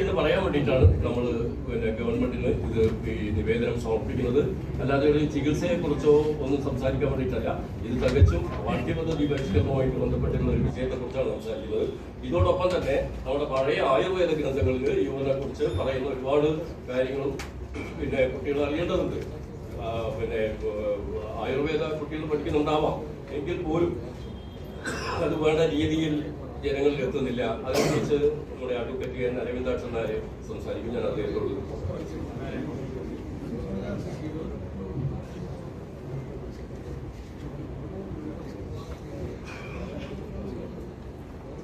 എന്ന് പറയാൻ വേണ്ടിയിട്ടാണ് നമ്മൾ പിന്നെ ഗവൺമെന്റിന് ഇത് ഈ നിവേദനം സമർപ്പിക്കുന്നത്. അല്ലാതെ ഒരു ചികിത്സയെക്കുറിച്ചോ ഒന്നും സംസാരിക്കാൻ വേണ്ടിയിട്ടല്ല. ഇത് തികച്ചും പാഠ്യപദ്ധതി പരിഷ്കരണവുമായിട്ട് ബന്ധപ്പെട്ടുള്ള ഒരു വിഷയത്തെക്കുറിച്ചാണ് സംസാരിക്കുന്നത്. ഇതോടൊപ്പം തന്നെ നമ്മുടെ പഴയ ആയുർവേദ ഗ്രന്ഥങ്ങളിൽ കുറിച്ച് പറയുന്ന ഒരുപാട് കാര്യങ്ങളും പിന്നെ കുട്ടികൾ അറിയേണ്ടതുണ്ട്. പിന്നെ ആയുർവേദ കുട്ടികൾ പഠിക്കുന്നുണ്ടാവാം. എങ്കിൽ പോലും അത് വേണ്ട രീതിയിൽ ജനങ്ങളിൽ എത്തുന്നില്ല. അതിനെക്കുറിച്ച് നമ്മുടെ അഡ്വക്കേറ്റ് എൻ അരവിന്ദാക്ഷൻ നായർ സംസാരിക്കും. ഞാൻ അദ്ദേഹത്തോട്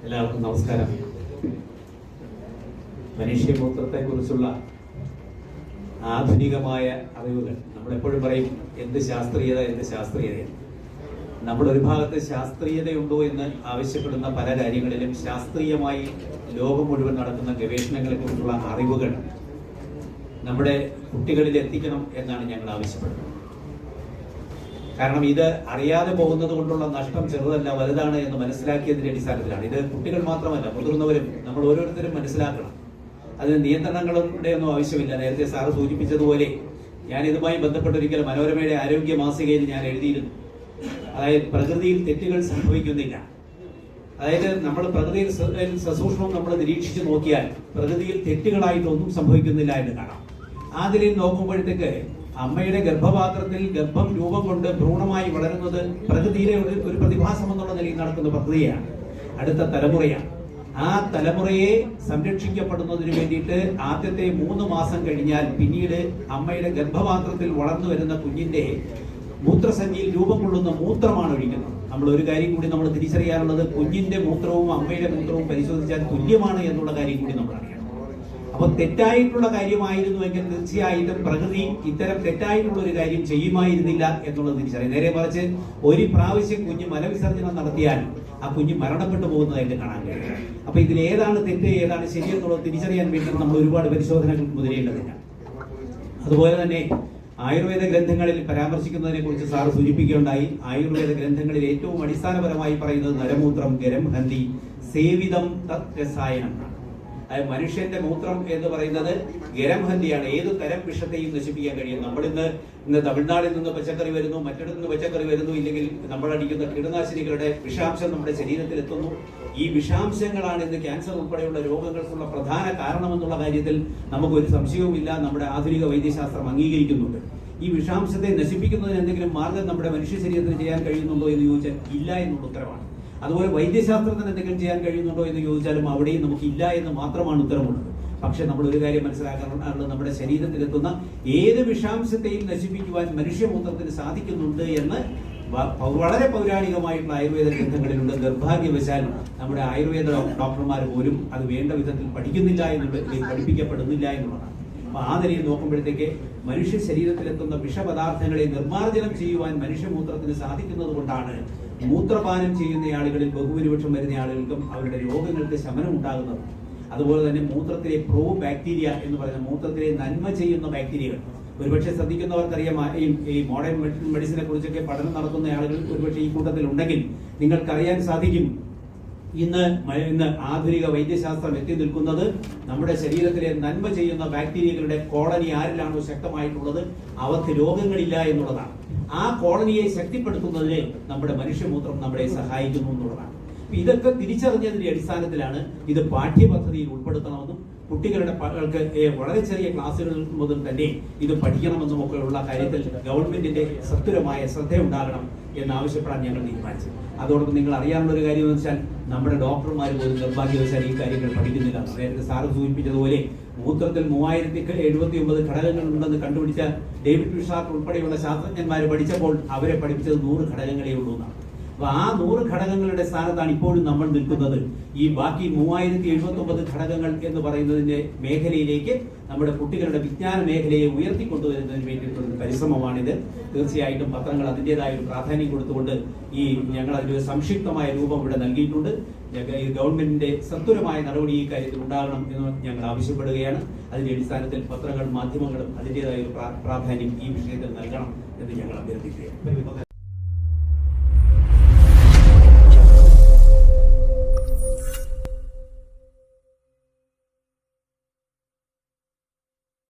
എല്ലാവർക്കും നമസ്കാരം. മനുഷ്യമൂത്രത്തെ കുറിച്ചുള്ള ആധുനികമായ അറിവുകൾ നമ്മളെപ്പോഴും പറയും എന്ത് ശാസ്ത്രീയത എന്ത് ശാസ്ത്രീയത നമ്മുടെ ഒരു ഭാഗത്ത് ശാസ്ത്രീയതയുണ്ടോ എന്ന് ആവശ്യപ്പെടുന്ന പല കാര്യങ്ങളിലും ശാസ്ത്രീയമായി ലോകം മുഴുവൻ നടക്കുന്ന ഗവേഷണങ്ങളെ കുറിച്ചുള്ള അറിവുകൾ നമ്മുടെ കുട്ടികളിൽ എത്തിക്കണം എന്നാണ് ഞങ്ങൾ ആവശ്യപ്പെടുന്നത്. കാരണം ഇത് അറിയാതെ പോകുന്നത് കൊണ്ടുള്ള നഷ്ടം ചെറുതല്ല വലുതാണ് എന്ന് മനസ്സിലാക്കിയതിന്റെ അടിസ്ഥാനത്തിലാണ്. ഇത് കുട്ടികൾ മാത്രമല്ല മുതിർന്നവരും നമ്മൾ ഓരോരുത്തരും മനസ്സിലാക്കണം. അതിന് നിയന്ത്രണങ്ങളുടെ ഒന്നും ആവശ്യമില്ല. നേരത്തെ സാറ് സൂചിപ്പിച്ചതുപോലെ ഞാൻ ഇതുമായി ബന്ധപ്പെട്ടൊരിക്കൽ മനോരമയുടെ ആരോഗ്യ മാസികയിൽ ഞാൻ എഴുതിയിരുന്നു. അതായത് പ്രകൃതിയിൽ തെറ്റുകൾ സംഭവിക്കുന്നില്ല. അതായത് നമ്മൾ പ്രകൃതിയിൽ സസൂക്ഷ്മം നമ്മൾ നിരീക്ഷിച്ച് നോക്കിയാൽ പ്രകൃതിയിൽ തെറ്റുകളായിട്ടൊന്നും സംഭവിക്കുന്നില്ല എന്ന് കാണാം. ആ നോക്കുമ്പോഴത്തേക്ക് അമ്മയുടെ ഗർഭപാത്രത്തിൽ ഗർഭം രൂപം കൊണ്ട് ഭ്രൂണമായി വളരുന്നത് പ്രകൃതിയിലെ ഒരു ഒരു പ്രതിഭാസം എന്നുള്ള നിലയിൽ നടക്കുന്ന പ്രക്രിയയാണ്. അടുത്ത തലമുറയാണ്. ആ തലമുറയെ സംരക്ഷിക്കപ്പെടുന്നതിന് വേണ്ടിയിട്ട് ആദ്യത്തെ മൂന്ന് മാസം കഴിഞ്ഞാൽ പിന്നീട് അമ്മയുടെ ഗർഭപാത്രത്തിൽ വളർന്നു വരുന്ന കുഞ്ഞിന്റെ മൂത്രസഞ്ചിയിൽ രൂപം കൊള്ളുന്ന മൂത്രമാണ് ഒഴിക്കുന്നത്. നമ്മൾ ഒരു കാര്യം കൂടി നമ്മൾ തിരിച്ചറിയാറുള്ളത് കുഞ്ഞിന്റെ മൂത്രവും അമ്മയുടെ മൂത്രവും പരിശോധിച്ചാൽ തുല്യമാണ് എന്നുള്ള കാര്യം കൂടി നമ്മൾ അറിയണം. അപ്പൊ തെറ്റായിട്ടുള്ള കാര്യമായിരുന്നുവെങ്കിൽ തീർച്ചയായിട്ടും പ്രകൃതി ഇത്തരം തെറ്റായിട്ടുള്ള ഒരു കാര്യം ചെയ്യുമായിരുന്നില്ല എന്നുള്ളത് തിരിച്ചറിയാം. നേരെ മറിച്ച് ഒരു പ്രാവശ്യം കുഞ്ഞ് മലവിസർജനം നടത്തിയാൽ ആ കുഞ്ഞ് മരണപ്പെട്ടു പോകുന്നതായിട്ട് കാണാൻ കഴിയും. അപ്പൊ ഇതിൽ ഏതാണ് തെറ്റ് ഏതാണ് ശരി എന്നുള്ളത് തിരിച്ചറിയാൻ വേണ്ടി നമ്മൾ ഒരുപാട് പരിശോധനകൾ മുതിരേണ്ടതില്ല അതുപോലെ തന്നെ ആയുർവേദ ഗ്രന്ഥങ്ങളിൽ പരാമർശിക്കുന്നതിനെ കുറിച്ച് സാർ സൂചിപ്പിക്കുകയുണ്ടായി. ആയുർവേദ ഗ്രന്ഥങ്ങളിൽ ഏറ്റവും അടിസ്ഥാനപരമായി പറയുന്നത് നരമൂത്രം ഗരം ഹന്തി സേവിതം തത് രസായനം. മനുഷ്യന്റെ മൂത്രം എന്ന് പറയുന്നത് ഗരംഹന്തിയാണ് ഏത് തരം വിഷത്തെയും നശിപ്പിക്കാൻ കഴിയും. നമ്മളിന്ന് ഇന്ന് തമിഴ്നാട്ടിൽ നിന്ന് പച്ചക്കറി വരുന്നു മറ്റിടത്ത് നിന്ന് പച്ചക്കറി വരുന്നു ഇല്ലെങ്കിൽ നമ്മൾ അടിക്കുന്ന കീടനാശിനികളുടെ വിഷാംശം നമ്മുടെ ശരീരത്തിൽ എത്തുന്നു. ഈ വിഷാംശങ്ങളാണ് ഇന്ന് ക്യാൻസർ ഉൾപ്പെടെയുള്ള രോഗങ്ങൾക്കുള്ള പ്രധാന കാരണമെന്നുള്ള കാര്യത്തിൽ നമുക്ക് ഒരു സംശയവുമില്ല. നമ്മുടെ ആധുനിക വൈദ്യശാസ്ത്രം അംഗീകരിക്കുന്നുണ്ട്. ഈ വിഷാംശത്തെ നശിപ്പിക്കുന്നതിന് എന്തെങ്കിലും മാർഗം നമ്മുടെ മനുഷ്യ ശരീരത്തിന് ചെയ്യാൻ കഴിയുന്നുണ്ടോ എന്ന് ചോദിച്ചാൽ ഇല്ല എന്നുള്ള ഉത്തരവാണ്. അതുപോലെ വൈദ്യശാസ്ത്രത്തിന് എന്തെങ്കിലും ചെയ്യാൻ കഴിയുന്നുണ്ടോ എന്ന് ചോദിച്ചാലും അവിടെയും നമുക്ക് ഇല്ല എന്ന് മാത്രമാണ് ഉത്തരമുള്ളത്. പക്ഷെ നമ്മൾ ഒരു കാര്യം മനസ്സിലാക്കാറുള്ളത് നമ്മുടെ ശരീരത്തിലെത്തുന്ന ഏത് വിഷാംശത്തെയും നശിപ്പിക്കുവാൻ മനുഷ്യമൂത്രത്തിന് സാധിക്കുന്നുണ്ട് എന്ന് വളരെ പൗരാണികമായിട്ടുള്ള ആയുർവേദ ഗ്രന്ഥങ്ങളിലുണ്ട്. നിർഭാഗ്യവശാൽ നമ്മുടെ ആയുർവേദ ഡോക്ടർമാർ പോലും അത് വേണ്ട വിധത്തിൽ പഠിക്കുന്നില്ല എന്നുള്ളത് പഠിപ്പിക്കപ്പെടുന്നില്ല എന്നുള്ളതാണ്. അപ്പൊ ആ നിലയിൽ നോക്കുമ്പോഴത്തേക്ക് മനുഷ്യ ശരീരത്തിലെത്തുന്ന വിഷപദാർത്ഥങ്ങളെ നിർമ്മാർജനം ചെയ്യുവാൻ മനുഷ്യമൂത്രത്തിന് സാധിക്കുന്നത് കൊണ്ടാണ് മൂത്രപാനം ചെയ്യുന്ന ആളുകളിൽ ബഹുഭൂരിപക്ഷം വരുന്ന ആളുകൾക്കും അവരുടെ രോഗങ്ങൾക്ക് ശമനം ഉണ്ടാകുന്നത്. അതുപോലെ തന്നെ മൂത്രത്തിലെ പ്രോ ബാക്ടീരിയ എന്ന് പറയുന്ന മൂത്രത്തിലെ നന്മ ചെയ്യുന്ന ബാക്ടീരിയകൾ ഒരുപക്ഷെ ശ്രദ്ധിക്കുന്നവർക്കറിയാം ഈ ഈ മോഡേൺ മെഡിസിനെ കുറിച്ചൊക്കെ പഠനം നടത്തുന്ന ആളുകൾ ഒരുപക്ഷെ ഈ കൂട്ടത്തിൽ ഉണ്ടെങ്കിൽ നിങ്ങൾക്കറിയാൻ സാധിക്കും ഇന്ന് ഇന്ന് ആധുനിക വൈദ്യശാസ്ത്രം എത്തി നിൽക്കുന്നത് നമ്മുടെ ശരീരത്തിലെ നന്മ ചെയ്യുന്ന ബാക്ടീരിയകളുടെ കോളനി ആരിലാണോ ശക്തമായിട്ടുള്ളത് അവർക്ക് രോഗങ്ങളില്ല എന്നുള്ളതാണ്. ആ കോളനിയെ ശക്തിപ്പെടുത്തുന്നതിന് നമ്മുടെ മനുഷ്യമൂത്രം നമ്മളെ സഹായിക്കുന്നു എന്നുള്ളതാണ്. ഇതൊക്കെ തിരിച്ചറിഞ്ഞതിന്റെ അടിസ്ഥാനത്തിലാണ് ഇത് പാഠ്യപദ്ധതിയിൽ ഉൾപ്പെടുത്തണമെന്നും കുട്ടികളുടെ പകൾക്ക് വളരെ ചെറിയ ക്ലാസ്സുകൾ മുതൽ തന്നെ ഇത് പഠിക്കണമെന്നും ഒക്കെ ഉള്ള കാര്യത്തിൽ ഗവൺമെന്റിന്റെ സത്വരമായ ശ്രദ്ധയുണ്ടാകണം എന്നാവശ്യപ്പെടാൻ ഞങ്ങൾ തീരുമാനിച്ചു. അതോടൊപ്പം നിങ്ങൾ അറിയാനുള്ള ഒരു കാര്യം എന്ന് വെച്ചാൽ നമ്മുടെ ഡോക്ടർമാർ പോലും നിർഭാഗ്യവശാൽ ഈ കാര്യങ്ങൾ പഠിക്കുന്നില്ല. നേരത്തെ സാറ് സൂചിപ്പിച്ചതുപോലെ മൂത്രത്തിൽ മൂവായിരത്തി എഴുപത്തി ഒമ്പത് ഘടകങ്ങൾ ഉണ്ടെന്ന് കണ്ടുപിടിച്ച ഡേവിഡ് വിഷാർട്ട് ഉൾപ്പെടെയുള്ള ശാസ്ത്രജ്ഞന്മാർ പഠിച്ചപ്പോൾ അവരെ പഠിപ്പിച്ചത് നൂറ് ഘടകങ്ങളേ ഉള്ളൂ എന്നാണ് അപ്പൊ ആ നൂറ് ഘടകങ്ങളുടെ സ്ഥാനത്താണ് ഇപ്പോഴും നമ്മൾ നിൽക്കുന്നത്. ഈ ബാക്കി മൂവായിരത്തി എഴുപത്തി ഒമ്പത് ഘടകങ്ങൾ എന്ന് പറയുന്നതിന്റെ മേഖലയിലേക്ക് നമ്മുടെ കുട്ടികളുടെ വിജ്ഞാന മേഖലയെ ഉയർത്തിക്കൊണ്ടുവരുന്നതിന് വേണ്ടിയിട്ടുള്ള ഒരു പരിശ്രമമാണിത്. തീർച്ചയായിട്ടും പത്രങ്ങൾ അതിന്റെതായ ഒരു പ്രാധാന്യം കൊടുത്തുകൊണ്ട് ഈ ഞങ്ങൾ അതിന്റെ സംക്ഷിപ്തമായ രൂപം ഇവിടെ നൽകിയിട്ടുണ്ട്. ഗവൺമെന്റിന്റെ സത്വരമായ നടപടി ഈ കാര്യത്തിൽ ഉണ്ടാകണം എന്ന് ഞങ്ങൾ ആവശ്യപ്പെടുകയാണ്. അതിന്റെ അടിസ്ഥാനത്തിൽ പത്രങ്ങളും മാധ്യമങ്ങളും അതിന്റെതായ ഒരു പ്രാധാന്യം ഈ വിഷയത്തിൽ നൽകണം എന്ന് ഞങ്ങൾ അഭ്യർത്ഥിക്കുകയാണ്.